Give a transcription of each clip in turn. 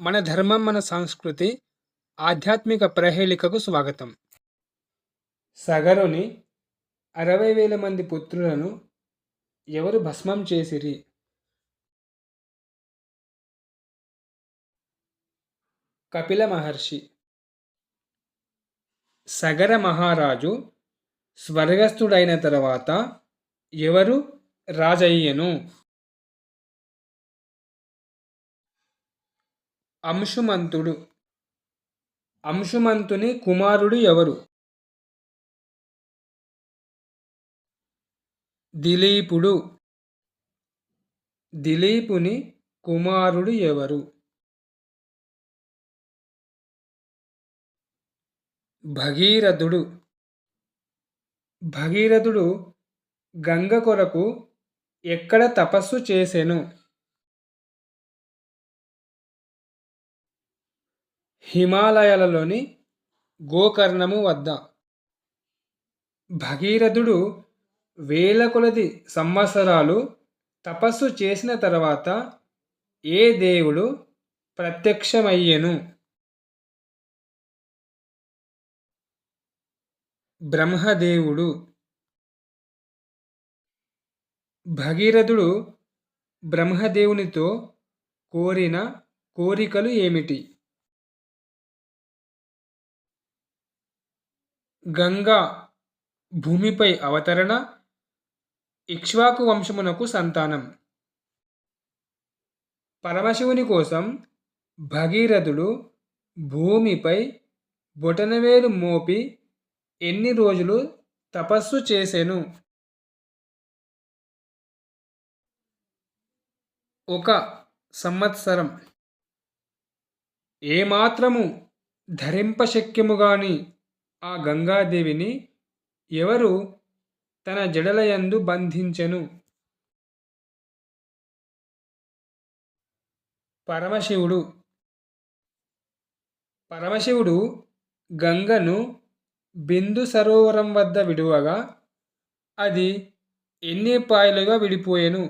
మన ధర్మం మన సంస్కృతి ఆధ్యాత్మిక ప్రహేళికకు స్వాగతం. సగరుని అరవై వేల మంది పుత్రులను ఎవరు భస్మం చేసిరి? కపిల మహర్షి. సగర మహారాజు స్వర్గస్థుడైన తర్వాత ఎవరు రాజయ్యను? అంశుమంతుడు. అంశుమంతుని కుమారుడు ఎవరు? దిలీపుడు. దిలీపుని కుమారుడు ఎవరు? భగీరథుడు. భగీరథుడు గంగ కొరకు ఎక్కడ తపస్సు చేసెను? హిమాలయాలలోని గోకర్ణము వద్ద. భగీరథుడు వేల కొలది సంవత్సరాలు తపస్సు చేసిన తర్వాత ఏ దేవుడు ప్రత్యక్షమయ్యెను? బ్రహ్మదేవుడు. భగీరథుడు బ్రహ్మదేవునితో కోరిన కోరికలు ఏమిటి? గంగా భూమిపై అవతరణ ఇక్ష్వాకు వంశమునకు సంతానం. పరమశివుని కోసం భగీరథుడు భూమిపై బొటనవేలు మోపి ఎన్ని రోజులు తపస్సు చేసెను? ఒక సంవత్సరం. ఏమాత్రము ధరింపశక్యముగాని ఆ గంగాదేవిని ఎవరు తన జడలయందు బంధించెను? పరమశివుడు. పరమశివుడు గంగను బిందు సరోవరం వద్ద విడువగా అది ఎన్ని పాయలుగా విడిపోయెను?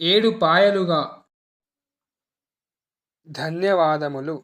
ఏడు పాయలుగా. ధన్యవాదములు.